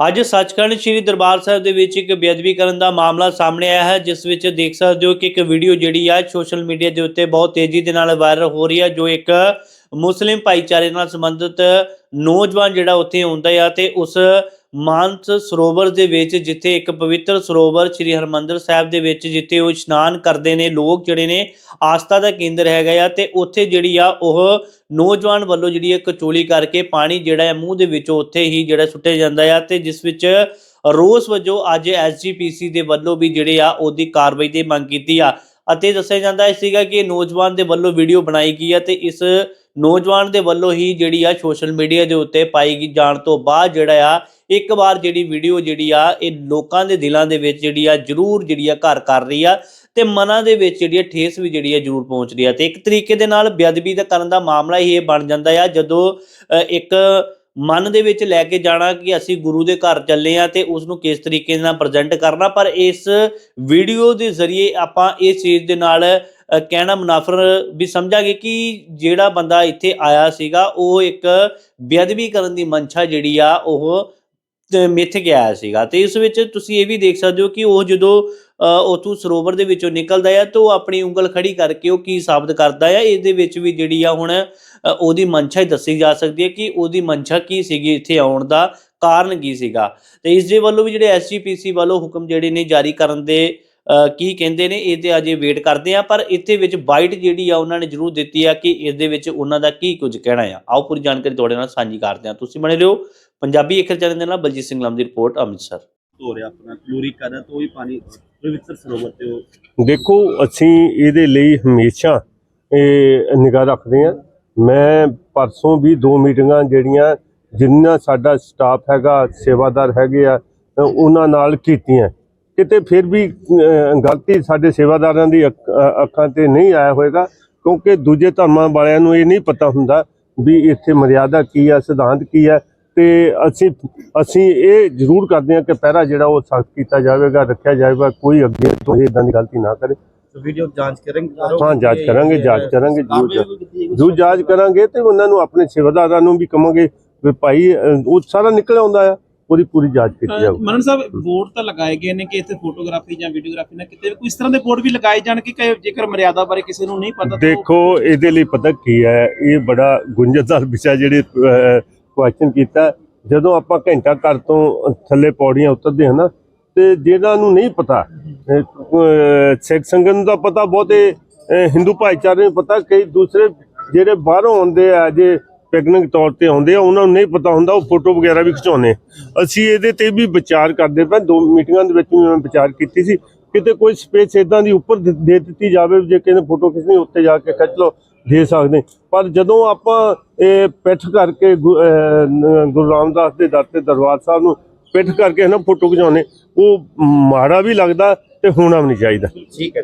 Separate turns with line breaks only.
ਅੱਜ ਸੱਚਖੰਡ ਸ੍ਰੀ ਦਰਬਾਰ ਸਾਹਿਬ ਦੇ ਵਿੱਚ ਇੱਕ ਬੇਅਦਬੀ ਕਰਨ ਦਾ ਮਾਮਲਾ ਸਾਹਮਣੇ ਆਇਆ ਹੈ, ਜਿਸ ਵਿੱਚ ਦੇਖ ਸਕਦੇ ਹੋ ਕਿ ਇੱਕ ਵੀਡੀਓ ਜਿਹੜੀ ਆ, ਸੋਸ਼ਲ ਮੀਡੀਆ ਦੇ ਉੱਤੇ ਬਹੁਤ ਤੇਜ਼ੀ ਦੇ ਨਾਲ ਵਾਇਰਲ ਹੋ ਰਹੀ ਹੈ ਜੋ ਇੱਕ ਮੁਸਲਿਮ ਭਾਈਚਾਰੇ ਨਾਲ ਸੰਬੰਧਿਤ ਨੌਜਵਾਨ ਜਿਹੜਾ ਉੱਥੇ ਆਉਂਦਾ ਆ ਤੇ ਉਸ ਮਾਨਸ ਸਰੋਵਰ ਦੇ ਵਿੱਚ, ਜਿੱਥੇ ਇੱਕ ਪਵਿੱਤਰ ਸਰੋਵਰ ਸ੍ਰੀ ਹਰਮੰਦਰ ਸਾਹਿਬ ਦੇ ਵਿੱਚ, ਜਿੱਥੇ ਉਹ ਇਸ਼ਨਾਨ ਕਰਦੇ ਨੇ ਲੋਕ ਜਿਹੜੇ ਨੇ, ਆਸਥਾ ਦਾ ਕੇਂਦਰ ਹੈਗਾ ਆ ਤੇ ਉੱਥੇ ਜਿਹੜੀ ਆ ਉਹ ਨੌਜਵਾਨ ਵੱਲੋਂ ਜਿਹੜੀ ਇੱਕ ਕਚੋਲੀ ਕਰਕੇ ਪਾਣੀ ਜਿਹੜਾ ਹੈ ਮੂੰਹ ਦੇ ਵਿੱਚੋਂ ਉੱਥੇ ਹੀ ਜਿਹੜਾ ਸੁੱਟਿਆ ਜਾਂਦਾ ਆ ਤੇ ਜਿਸ ਵਿੱਚ ਰੋਸ ਵਜੋਂ ਅੱਜ ਐਸਜੀਪੀਸੀ ਦੇ ਵੱਲੋਂ ਵੀ ਜਿਹੜੇ ਆ ਉਹਦੀ ਕਾਰਵਾਈ ਦੀ ਮੰਗ ਕੀਤੀ ਆ। ਅਤੇ ਦੱਸਿਆ ਜਾਂਦਾ ਸੀਗਾ ਕਿ ਨੌਜਵਾਨ ਦੇ ਵੱਲੋਂ ਵੀਡੀਓ ਬਣਾਈ ਗਈ ਆ ਤੇ ਇਸ ਨੌਜਵਾਨ ਦੇ ਵੱਲੋਂ ਹੀ ਜਿਹੜੀ ਆ ਸੋਸ਼ਲ ਮੀਡੀਆ ਦੇ ਉੱਤੇ ਪਾਈ ਗਈ ਜਾਣ ਤੋਂ ਬਾਅਦ ਜਿਹੜਾ ਆ, ਇੱਕ ਵਾਰ ਜਿਹੜੀ ਵੀਡੀਓ ਜਿਹੜੀ ਆ, ਇਹ ਲੋਕਾਂ ਦੇ ਦਿਲਾਂ ਦੇ ਵਿੱਚ ਜਿਹੜੀ ਆ ਜ਼ਰੂਰ ਜਿਹੜੀ ਆ ਘਰ ਕਰ ਰਹੀ ਆ ਤੇ ਮਨਾਂ ਦੇ ਵਿੱਚ ਜਿਹੜੀ ਆ ਠੇਸ ਵੀ ਜਿਹੜੀ ਆ ਜ਼ਰੂਰ ਪਹੁੰਚ ਰਹੀ ਆ। ਤੇ ਇੱਕ ਤਰੀਕੇ ਦੇ ਨਾਲ ਬੇਅਦਬੀ ਦਾ ਕਰਨ ਦਾ ਮਾਮਲਾ ਹੀ ਇਹ ਬਣ ਜਾਂਦਾ ਆ, ਜਦੋਂ ਇੱਕ ਮਨ ਦੇ ਵਿੱਚ ਲੈ ਕੇ ਜਾਣਾ ਕਿ ਅਸੀਂ ਗੁਰੂ ਦੇ ਘਰ ਚੱਲੇ ਆ ਤੇ ਉਸ ਨੂੰ ਕਿਸ ਤਰੀਕੇ ਨਾਲ ਪ੍ਰੈਜ਼ੈਂਟ ਕਰਨਾ। ਪਰ ਇਸ ਵੀਡੀਓ ਦੇ ਜ਼ਰੀਏ ਆਪਾਂ ਇਸ ਚੀਜ਼ ਦੇ ਨਾਲ ਕਹਿਣਾ ਮੁਨਾਫਰ ਵੀ ਸਮਝਾਂਗੇ ਕਿ ਜਿਹੜਾ ਬੰਦਾ ਇੱਥੇ ਆਇਆ ਸੀਗਾ ਉਹ ਇੱਕ ਬੇਅਦਬੀ ਕਰਨ ਦੀ ਮਨਸ਼ਾ ਜਿਹੜੀ ਆ ਉਹ ਤੇ ਮਿੱਥ ਕੇ ਆਇਆ ਸੀਗਾ। ਤੇ ਇਸ ਵਿੱਚ ਤੁਸੀਂ ਇਹ ਵੀ ਦੇਖ ਸਕਦੇ ਹੋ ਕਿ ਉਹ ਜਦੋਂ ਅ, ਉੱਥੋਂ ਸਰੋਵਰ ਦੇ ਵਿੱਚੋਂ ਨਿਕਲਦਾ ਆ ਤਾਂ ਉਹ ਆਪਣੀ ਉਂਗਲ ਖੜੀ ਕਰਕੇ ਉਹ ਕੀ ਸਾਬਤ ਕਰਦਾ ਆ ਇਹਦੇ ਵਿੱਚ ਵੀ ਜਿਹੜੀ ਆ ਹੁਣ ਉਹਦੀ ਮਨਸ਼ਾ ਹੀ ਦੱਸੀ ਜਾ ਸਕਦੀ ਹੈ ਕਿ ਉਹਦੀ ਮਨਸ਼ਾ ਕੀ ਸੀਗੀ ਇੱਥੇ ਆਉਣ ਦਾ ਕਾਰਨ ਕੀ ਸੀਗਾ। ਤੇ ਇਸ ਦੇ ਵੱਲੋਂ ਵੀ ਜਿਹੜੇ ਐਸਜੀਪੀਸੀ ਵੱਲੋਂ ਹੁਕਮ ਜਿਹੜੇ ਨੇ ਜਾਰੀ ਕਰਨ ਦੇ ਕੀ ਕਹਿੰਦੇ ਨੇ ਇਹ ਤੇ ਅਜੇ ਵੇਟ ਕਰਦੇ ਆ ਪਰ ਇੱਥੇ ਵਿੱਚ ਬਾਈਟ ਜਿਹੜੀ ਆ ਉਹਨਾਂ ਨੇ ਜ਼ਰੂਰ ਦਿੱਤੀ ਆ ਕਿ ਇਸ ਦੇ ਵਿੱਚ ਉਹਨਾਂ ਦਾ ਕੀ ਕੁਝ ਕਹਿਣਾ ਆ। ਆਓ ਪੂਰੀ ਜਾਣਕਾਰੀ ਤੁਹਾਡੇ ਨਾਲ ਸਾਂਝੀ ਕਰਦੇ ਆ ਤੁਸੀਂ ਬਣੇ ਰਹੋ ਪੰਜਾਬੀ ਅੱਖਰ ਚੈਨਲ ਦੇ ਨਾਲ ਬਲਜੀਤ ਸਿੰਘ ਲੰਮ ਦੀ ਰਿਪੋਰਟ ਅੰਮ੍ਰਿਤਸਰ।
ਹੋ ਰਿਹਾ ਆਪਣਾ ਕਲੋਰੀ ਕਰ ਰਿਹਾ ਤਾਂ ਉਹ ਵੀ ਪਾਣੀ ਪਵਿੱਤਰ ਸਰੋਵਰ ਤੇ ਉਹ
ਦੇਖੋ ਅਸੀਂ ਇਹਦੇ ਲਈ ਹਮੇਸ਼ਾ ਇਹ ਨਿਗਾਹ ਰੱਖਦੇ ਹਾਂ। ਮੈਂ ਪਰਸੋਂ ਵੀ ਦੋ ਮੀਟਿੰਗਾਂ ਜਿਹੜੀਆਂ ਜਿੰਨਾ ਸਾਡਾ ਸਟਾਫ ਹੈਗਾ, ਸੇਵਾਦਾਰ ਹੈਗੇ ਆ ਉਹਨਾਂ ਨਾਲ ਕੀਤੀਆਂ। ਕਿਤੇ ਫਿਰ ਵੀ ਗਲਤੀ ਸਾਡੇ ਸੇਵਾਦਾਰਾਂ ਦੀ ਅੱਖਾਂ ਤੇ ਨਹੀਂ ਆਇਆ ਹੋਵੇਗਾ ਕਿਉਂਕਿ ਦੂਜੇ ਧਰਮਾਂ ਵਾਲਿਆਂ ਨੂੰ ਇਹ ਨਹੀਂ ਪਤਾ ਹੁੰਦਾ ਵੀ ਇੱਥੇ ਮਰਿਆਦਾ ਕੀ ਆ, ਸਿਧਾਂਤ ਕੀ ਹੈ ਤੇ ਅਸੀਂ ਅਸੀਂ ਇਹ ਜ਼ਰੂਰ ਕਰਦੇ ਹਾਂ ਕਿ ਪਹਿਰਾ ਜਿਹੜਾ ਉਹ ਸਖਤ ਕੀਤਾ ਜਾਵੇਗਾ, ਰੱਖਿਆ ਜਾਵੇਗਾ, ਕੋਈ ਅੱਗੇ ਤੋਂ ਇਹ ਇਦਾਂ ਦੀ ਗਲਤੀ ਨਾ ਕਰੇ।
ਵੀਡੀਓ ਜਾਂਚ ਕਰਾਂਗੇ
ਹਾਂ ਜਾਂਚ ਕਰਾਂਗੇ ਜਾਂਚ ਕਰਾਂਗੇ ਜਰੂਰ ਜਾਂਚ ਕਰਾਂਗੇ ਤੇ ਉਹਨਾਂ ਨੂੰ ਆਪਣੇ ਸੇਵਾਦਾਰਾਂ ਨੂੰ ਵੀ ਕਵਾਂਗੇ ਵੀ ਭਾਈ ਉਹ ਸਾਰਾ ਨਿਕਲ ਆਉਂਦਾ ਆ ਉਹਦੀ ਪੂਰੀ ਜਾਂਚ ਕੀਤੀ ਜਾਊਗੀ।
ਮਨਨ ਸਾਹਿਬ ਬੋਰਡ ਤਾਂ ਲਗਾਏ ਗਏ ਨੇ ਕਿ ਇੱਥੇ ਫੋਟੋਗ੍ਰਾਫੀ ਜਾਂ ਵੀਡੀਓਗ੍ਰਾਫੀ ਨਾ ਕਿਤੇ ਵੀ ਕੋਈ ਇਸ ਤਰ੍ਹਾਂ ਦੇ ਬੋਰਡ ਵੀ ਲਗਾਏ ਜਾਣ ਕਿ ਕਿ ਜੇਕਰ ਮਰਿਆਦਾ ਬਾਰੇ ਕਿਸੇ ਨੂੰ ਨਹੀਂ ਪਤਾ
ਦੇਖੋ ਇਹਦੇ ਲਈ ਪਤਾ ਕੀ ਹੈ ਇਹ ਬੜਾ ਗੁੰਝਲਦਾਰ ਵਿਸ਼ਾ ਜਿਹੜੇ ਕੁਐਸਚਨ ਕੀਤਾ। ਜਦੋਂ ਆਪਾਂ ਘੰਟਾ ਘਰ ਤੋਂ ਥੱਲੇ ਪੌੜੀਆਂ ਉਤਰਦੇ ਹਾਂ ਨਾ ਤੇ ਜਿਹਨਾਂ ਨੂੰ ਨਹੀਂ ਪਤਾ ਸਿੱਖ ਸੰਗਤ ਨੂੰ ਤਾਂ ਪਤਾ ਬਹੁਤੇ ਹਿੰਦੂ ਭਾਈਚਾਰੇ ਨੂੰ ਪਤਾ, ਕਈ ਦੂਸਰੇ ਜਿਹੜੇ ਬਾਹਰੋਂ ਆਉਂਦੇ ਆ, ਜੇ ਪਿਕਨਿਕ ਤੌਰ ਤੇ ਆਉਂਦੇ ਆ, ਉਹਨਾਂ ਨੂੰ ਨਹੀਂ ਪਤਾ ਹੁੰਦਾ, ਉਹ ਫੋਟੋ ਵਗੈਰਾ ਵੀ ਖਿਚਾਉਂਦੇ। ਅਸੀਂ ਇਹਦੇ ਤੇ ਵੀ ਵਿਚਾਰ ਕਰਦੇ ਪਏ, ਦੋ ਮੀਟਿੰਗਾਂ ਦੇ ਵਿੱਚ ਵੀ ਮੈਂ ਵਿਚਾਰ ਕੀਤੀ ਸੀ, ਕਿਤੇ ਕੋਈ ਸਪੇਸ ਇਦਾਂ ਦੀ ਉੱਪਰ ਦੇ ਦਿੱਤੀ ਜਾਵੇ, ਜੇ ਕਿਸੇ ਨੇ ਫੋਟੋ ਖਿੱਚਣੀ ਉੱਤੇ ਜਾ ਕੇ ਖਿੱਚ ਲਓ, ਦੇ ਸਕਦੇ। ਪਰ ਜਦੋਂ ਆਪਾਂ ਇਹ ਪਿੱਠ ਕਰਕੇ ਗੁ- ਗੁਰੂ ਰਾਮਦਾਸ ਦੇ ਦਰ ਤੇ ਦਰਬਾਰ ਸਾਹਿਬ ਨੂੰ ਪਿੱਠ ਕਰਕੇ ਨਾ ਫੋਟੋ ਖਿਚਾਉਣੇ ਉਹ ਮਾੜਾ ਵੀ ਲੱਗਦਾ ਤੇ ਹੋਣਾ ਵੀ ਨਹੀਂ ਚਾਹੀਦਾ।
ਠੀਕ ਹੈ।